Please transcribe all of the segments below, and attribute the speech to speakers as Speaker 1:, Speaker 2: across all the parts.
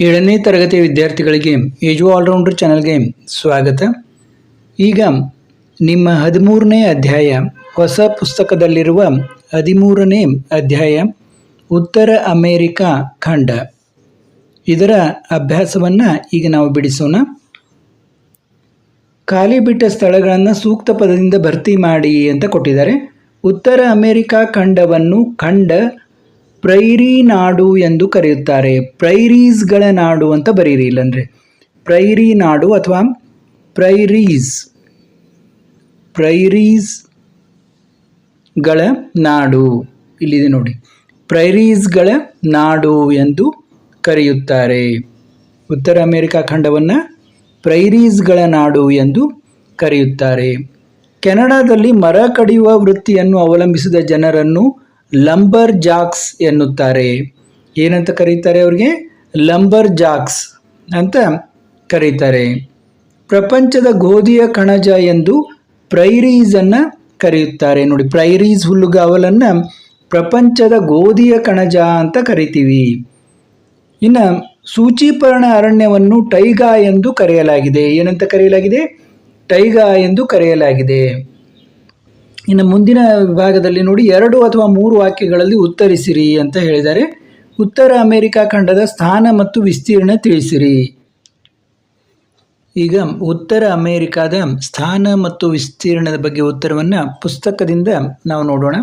Speaker 1: ಏಳನೇ ತರಗತಿಯ ವಿದ್ಯಾರ್ಥಿಗಳಿಗೆ ಏಜು ಆಲ್ರೌಂಡರ್ ಚಾನಲ್ಗೆ ಸ್ವಾಗತ. ಈಗ ನಿಮ್ಮ ಹದಿಮೂರನೇ ಅಧ್ಯಾಯ, ಹೊಸ ಪುಸ್ತಕದಲ್ಲಿರುವ ಹದಿಮೂರನೇ ಅಧ್ಯಾಯ, ಉತ್ತರ ಅಮೇರಿಕಾ ಖಂಡ. ಇದರ ಅಭ್ಯಾಸವನ್ನು ಈಗ ನಾವು ಬಿಡಿಸೋಣ. ಖಾಲಿ ಬಿಟ್ಟ ಸ್ಥಳಗಳನ್ನು ಸೂಕ್ತ ಪದದಿಂದ ಭರ್ತಿ ಮಾಡಿ ಅಂತ ಕೊಟ್ಟಿದ್ದಾರೆ. ಉತ್ತರ ಅಮೇರಿಕಾ ಖಂಡವನ್ನು ಖಂಡ ಪ್ರೈರಿ ನಾಡು ಎಂದು ಕರೆಯುತ್ತಾರೆ. ಪ್ರೈರೀಸ್ಗಳ ನಾಡು ಅಂತ ಬರೀರಿ ಇಲ್ಲಂದ್ರೆ. ಪ್ರೈರಿ ನಾಡು ಅಥವಾ ಪ್ರೈರೀಸ್. ಪ್ರೈರೀಸ್ಗಳ ನಾಡು. ಇಲ್ಲಿದೆ ನೋಡಿ. ಪ್ರೈರೀಸ್ಗಳ ನಾಡು ಎಂದು ಕರೆಯುತ್ತಾರೆ. ಉತ್ತರ ಅಮೆರಿಕಾ ಖಂಡವನ್ನು ಪ್ರೈರೀಸ್ಗಳ ನಾಡು ಎಂದು ಕರೆಯುತ್ತಾರೆ. ಕೆನಡಾದಲ್ಲಿ ಮರ ಕಡಿಯುವ ವೃತ್ತಿಯನ್ನು ಅವಲಂಬಿಸಿದ ಜನರನ್ನು ಲಂಬರ್ ಜಾಕ್ಸ್ ಎನ್ನುತ್ತಾರೆ. ಏನಂತ ಕರೀತಾರೆ ಅವ್ರಿಗೆ? ಲಂಬರ್ ಜಾಕ್ಸ್ ಅಂತ ಕರೀತಾರೆ. ಪ್ರಪಂಚದ ಗೋಧಿಯ ಕಣಜ ಎಂದು ಪ್ರೈರೀಸನ್ನು ಕರೆಯುತ್ತಾರೆ. ನೋಡಿ ಪ್ರೈರೀಸ್ ಹುಲ್ಲುಗಾವಲನ್ನು ಪ್ರಪಂಚದ ಗೋಧಿಯ ಕಣಜ ಅಂತ ಕರಿತೀವಿ. ಇನ್ನು ಸೂಚಿಪರ್ಣ ಅರಣ್ಯವನ್ನು ಟೈಗಾ ಎಂದು ಕರೆಯಲಾಗಿದೆ. ಏನಂತ ಕರೆಯಲಾಗಿದೆ? ಟೈಗಾ ಎಂದು ಕರೆಯಲಾಗಿದೆ. ಇನ್ನು ಮುಂದಿನ ವಿಭಾಗದಲ್ಲಿ ನೋಡಿ ಎರಡು ಅಥವಾ ಮೂರು ವಾಕ್ಯಗಳಲ್ಲಿ ಉತ್ತರಿಸಿರಿ ಅಂತ ಹೇಳಿದ್ದಾರೆ. ಉತ್ತರ ಅಮೆರಿಕಾ ಖಂಡದ ಸ್ಥಾನ ಮತ್ತು ವಿಸ್ತೀರ್ಣ ತಿಳಿಸಿರಿ. ಈಗ ಉತ್ತರ ಅಮೇರಿಕಾದ ಸ್ಥಾನ ಮತ್ತು ವಿಸ್ತೀರ್ಣದ ಬಗ್ಗೆ ಉತ್ತರವನ್ನು ಪುಸ್ತಕದಿಂದ ನಾವು ನೋಡೋಣ.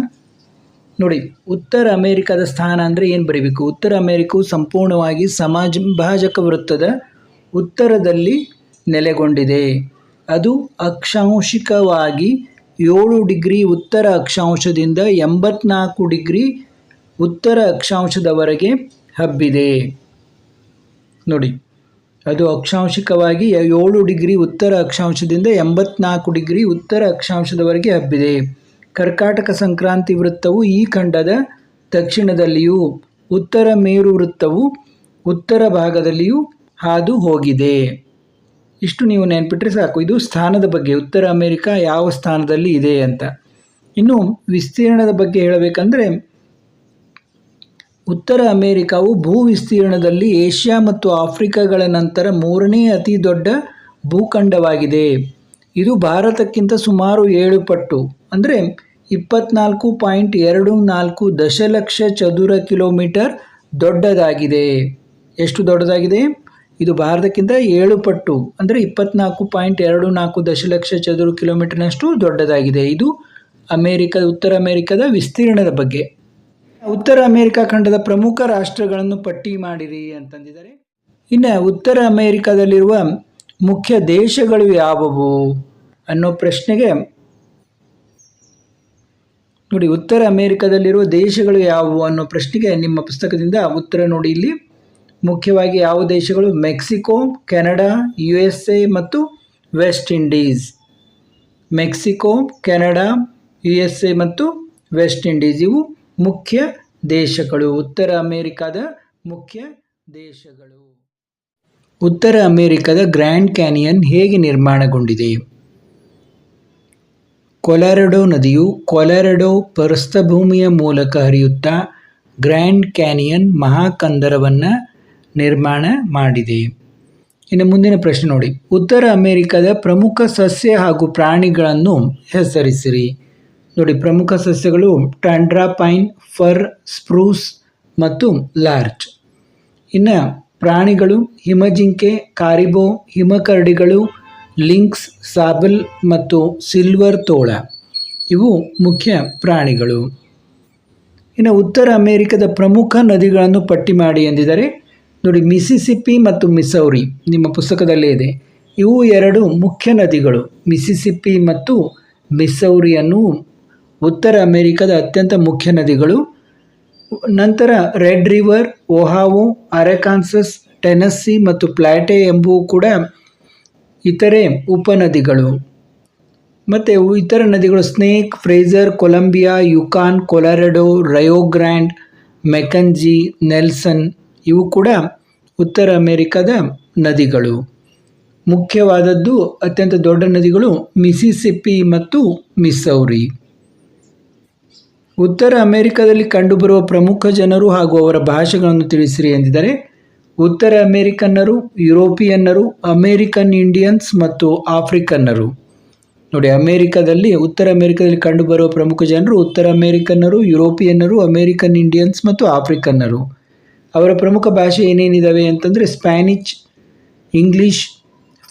Speaker 1: ನೋಡಿ, ಉತ್ತರ ಅಮೇರಿಕಾದ ಸ್ಥಾನ ಅಂದರೆ ಏನು ಬರೀಬೇಕು? ಉತ್ತರ ಅಮೇರಿಕವು ಸಂಪೂರ್ಣವಾಗಿ ಸಮಾಜ ಭಾಜಕ ವೃತ್ತದ ಉತ್ತರದಲ್ಲಿ ನೆಲೆಗೊಂಡಿದೆ. ಅದು ಅಕ್ಷಾಂಶಿಕವಾಗಿ ಏಳು ಡಿಗ್ರಿ ಉತ್ತರ ಅಕ್ಷಾಂಶದಿಂದ ಎಂಬತ್ನಾಲ್ಕು ಡಿಗ್ರಿ ಉತ್ತರ ಅಕ್ಷಾಂಶದವರೆಗೆ ಹಬ್ಬಿದೆ. ನೋಡಿ, ಅದು ಅಕ್ಷಾಂಶಿಕವಾಗಿ ಏಳು ಡಿಗ್ರಿ ಉತ್ತರ ಅಕ್ಷಾಂಶದಿಂದ ಎಂಬತ್ನಾಲ್ಕು ಡಿಗ್ರಿ ಉತ್ತರ ಅಕ್ಷಾಂಶದವರೆಗೆ ಹಬ್ಬಿದೆ. ಕರ್ಕಾಟಕ ಸಂಕ್ರಾಂತಿ ವೃತ್ತವು ಈ ಖಂಡದ ದಕ್ಷಿಣದಲ್ಲಿಯೂ, ಉತ್ತರ ಮೇರು ವೃತ್ತವು ಉತ್ತರ ಭಾಗದಲ್ಲಿಯೂ ಹಾದು ಹೋಗಿದೆ. ಇಷ್ಟು ನೀವು ನೆನ್ಪಿಟ್ರೆ ಸಾಕು. ಇದು ಸ್ಥಾನದ ಬಗ್ಗೆ. ಉತ್ತರ ಅಮೆರಿಕಾ ಯಾವ ಸ್ಥಾನದಲ್ಲಿ ಇದೆ ಅಂತ. ಇನ್ನು ವಿಸ್ತೀರ್ಣದ ಬಗ್ಗೆ ಹೇಳಬೇಕಂದ್ರೆ, ಉತ್ತರ ಅಮೇರಿಕಾವು ಭೂ ವಿಸ್ತೀರ್ಣದಲ್ಲಿ ಏಷ್ಯಾ ಮತ್ತು ಆಫ್ರಿಕಾಗಳ ನಂತರ ಮೂರನೇ ಅತಿ ದೊಡ್ಡ ಭೂಖಂಡವಾಗಿದೆ. ಇದು ಭಾರತಕ್ಕಿಂತ ಸುಮಾರು ಏಳು ಪಟ್ಟು. ಅಂದರೆ ಇಪ್ಪತ್ನಾಲ್ಕು ಪಾಯಿಂಟ್ ಎರಡು ನಾಲ್ಕು ದಶಲಕ್ಷ ಚದುರ ಕಿಲೋಮೀಟರ್ ದೊಡ್ಡದಾಗಿದೆ. ಎಷ್ಟು ದೊಡ್ಡದಾಗಿದೆ? ಇದು ಭಾರತಕ್ಕಿಂತ ಏಳು ಪಟ್ಟು, ಅಂದರೆ ಇಪ್ಪತ್ನಾಲ್ಕು ಪಾಯಿಂಟ್ ಎರಡು ನಾಲ್ಕು ದಶಲಕ್ಷ ಚದುರ ಕಿಲೋಮೀಟರ್ನಷ್ಟು ದೊಡ್ಡದಾಗಿದೆ. ಇದು ಅಮೇರಿಕದ, ಉತ್ತರ ಅಮೇರಿಕದ ವಿಸ್ತೀರ್ಣದ ಬಗ್ಗೆ. ಉತ್ತರ ಅಮೇರಿಕಾ ಖಂಡದ ಪ್ರಮುಖ ರಾಷ್ಟ್ರಗಳನ್ನು ಪಟ್ಟಿ ಮಾಡಿರಿ ಅಂತಂದಿದ್ದಾರೆ. ಇನ್ನು ಉತ್ತರ ಅಮೇರಿಕಾದಲ್ಲಿರುವ ಮುಖ್ಯ ದೇಶಗಳು ಯಾವುವು ಅನ್ನೋ ಪ್ರಶ್ನೆಗೆ ನೋಡಿ, ಉತ್ತರ ಅಮೇರಿಕಾದಲ್ಲಿರುವ ದೇಶಗಳು ಯಾವುವು ಅನ್ನೋ ಪ್ರಶ್ನೆಗೆ ನಿಮ್ಮ ಪುಸ್ತಕದಿಂದ ಉತ್ತರ ನೋಡಿ ಇಲ್ಲಿ. ಮುಖ್ಯವಾಗಿ ಯಾವ ದೇಶಗಳು? Mexico, Canada U S A ಮತ್ತು West Indies. Mexico, Canada U S A ಮತ್ತು ವೆಸ್ಟ್ ಇಂಡೀಸ್ ಇವು ಮುಖ್ಯ ದೇಶಗಳು. ಉತ್ತರ ಅಮೇರಿಕಾದ ಮುಖ್ಯ ದೇಶಗಳು. ಉತ್ತರ ಅಮೇರಿಕಾದ ಗ್ರ್ಯಾಂಡ್ ಕ್ಯಾನಿಯನ್ ಹೇಗೆ ನಿರ್ಮಾಣಗೊಂಡಿದೆ? ಕೊಲಾರಡೋ ನದಿಯು ಕೊಲಾರಡೋ ಪ್ರಸ್ಥಭೂಮಿಯ ಮೂಲಕ ಹರಿಯುತ್ತಾ ಗ್ರ್ಯಾಂಡ್ ಕ್ಯಾನಿಯನ್ ಮಹಾಕಂದರವನ್ನು ನಿರ್ಮಾಣ ಮಾಡಿದೆ. ಇನ್ನು ಮುಂದಿನ ಪ್ರಶ್ನೆ ನೋಡಿ. ಉತ್ತರ ಅಮೆರಿಕದ ಪ್ರಮುಖ ಸಸ್ಯ ಹಾಗೂ ಪ್ರಾಣಿಗಳನ್ನು ಹೆಸರಿಸಿರಿ. ನೋಡಿ, ಪ್ರಮುಖ ಸಸ್ಯಗಳು ಟ್ಯಾಂಡ್ರಾ ಪೈನ್, ಫರ್, ಸ್ಪ್ರೂಸ್ ಮತ್ತು ಲಾರ್ಚ್ ಇನ್ನು ಪ್ರಾಣಿಗಳು ಹಿಮಜಿಂಕೆ, ಕಾರಿಬೋ, ಹಿಮಕರಡಿಗಳು, ಲಿಂಕ್ಸ್, ಸಾಬಲ್ ಮತ್ತು ಸಿಲ್ವರ್ ತೋಳ. ಇವು ಮುಖ್ಯ ಪ್ರಾಣಿಗಳು. ಇನ್ನು ಉತ್ತರ ಅಮೆರಿಕದ ಪ್ರಮುಖ ನದಿಗಳನ್ನು ಪಟ್ಟಿ ಮಾಡಿ ಎಂದಿದ್ದಾರೆ. ನೋಡಿ ಮಿಸಿಸಿಪ್ಪಿ ಮತ್ತು ಮಿಸೌರಿ ನಿಮ್ಮ ಪುಸ್ತಕದಲ್ಲೇ ಇದೆ. ಇವು ಎರಡು ಮುಖ್ಯ ನದಿಗಳು. ಮಿಸಿಸಿಪ್ಪಿ ಮತ್ತು ಮಿಸೌರಿಯನ್ನು ಉತ್ತರ ಅಮೇರಿಕಾದ ಅತ್ಯಂತ ಮುಖ್ಯ ನದಿಗಳು. ನಂತರ ರೆಡ್ ರಿವರ್ ಓಹಾವೋ ಅರೆಕಾನ್ಸಸ್, ಟೆನಸ್ಸಿ ಮತ್ತು ಪ್ಲಾಟೆ ಎಂಬುವು ಕೂಡ ಇತರೆ ಉಪನದಿಗಳು. ಮತ್ತು ಇತರ ನದಿಗಳು Snake, Fraser, Columbia, Yukon, Colorado Rio Grande Mackenzie, Nelson ಇವು ಕೂಡ ಉತ್ತರ ಅಮೇರಿಕಾದ ನದಿಗಳು. ಮುಖ್ಯವಾದದ್ದು ಅತ್ಯಂತ ದೊಡ್ಡ ನದಿಗಳು ಮಿಸಿಸಿಪ್ಪಿ ಮತ್ತು ಮಿಸೌರಿ. ಉತ್ತರ ಅಮೆರಿಕದಲ್ಲಿ ಕಂಡುಬರುವ ಪ್ರಮುಖ ಜನರು ಹಾಗೂ ಅವರ ಭಾಷೆಗಳನ್ನು ತಿಳಿಸಿರಿ ಎಂದಿದ್ದಾರೆ ಉತ್ತರ ಅಮೇರಿಕನ್ನರು, ಯುರೋಪಿಯನ್ನರು, ಅಮೇರಿಕನ್ ಇಂಡಿಯನ್ಸ್ ಮತ್ತು ಆಫ್ರಿಕನ್ನರು. ನೋಡಿ, ಅಮೇರಿಕದಲ್ಲಿ, ಉತ್ತರ ಅಮೆರಿಕದಲ್ಲಿ ಕಂಡುಬರುವ ಪ್ರಮುಖ ಜನರು ಉತ್ತರ ಅಮೇರಿಕನ್ನರು, ಯುರೋಪಿಯನ್ನರು, ಅಮೇರಿಕನ್ ಇಂಡಿಯನ್ಸ್ ಮತ್ತು ಆಫ್ರಿಕನ್ನರು. ಅವರ ಪ್ರಮುಖ ಭಾಷೆ ಏನೇನಿದ್ದಾವೆ ಅಂತಂದರೆ ಸ್ಪ್ಯಾನಿಷ್, ಇಂಗ್ಲೀಷ್,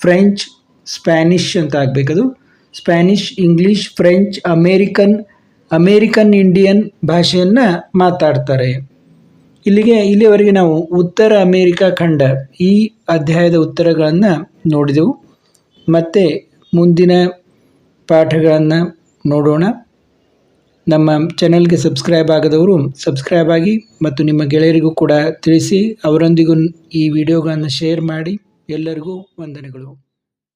Speaker 1: ಫ್ರೆಂಚ್, ಸ್ಪ್ಯಾನಿಷ್ ಅಂತ ಆಗಬೇಕದು. Spanish, English, French, American American Indian ಭಾಷೆಯನ್ನು ಮಾತಾಡ್ತಾರೆ. ಇಲ್ಲಿಗೆ ಇಲ್ಲಿಯವರೆಗೆ ನಾವು ಉತ್ತರ ಅಮೇರಿಕಾ ಖಂಡ ಈ ಅಧ್ಯಾಯದ ಉತ್ತರಗಳನ್ನು ನೋಡಿದೆವು. ಮತ್ತು ಮುಂದಿನ ಪಾಠಗಳನ್ನು ನೋಡೋಣ. ನಮ್ಮ ಚಾನೆಲ್ಗೆ ಸಬ್ಸ್ಕ್ರೈಬ್ ಆಗದವರು ಸಬ್ಸ್ಕ್ರೈಬ್ ಆಗಿ ಮತ್ತು ನಿಮ್ಮ ಗೆಳೆಯರಿಗೂ ಕೂಡ ತಿಳಿಸಿ, ಅವರೊಂದಿಗೂ ಈ ವಿಡಿಯೋಗಳನ್ನು ಶೇರ್ ಮಾಡಿ. ಎಲ್ಲರಿಗೂ ವಂದನೆಗಳು.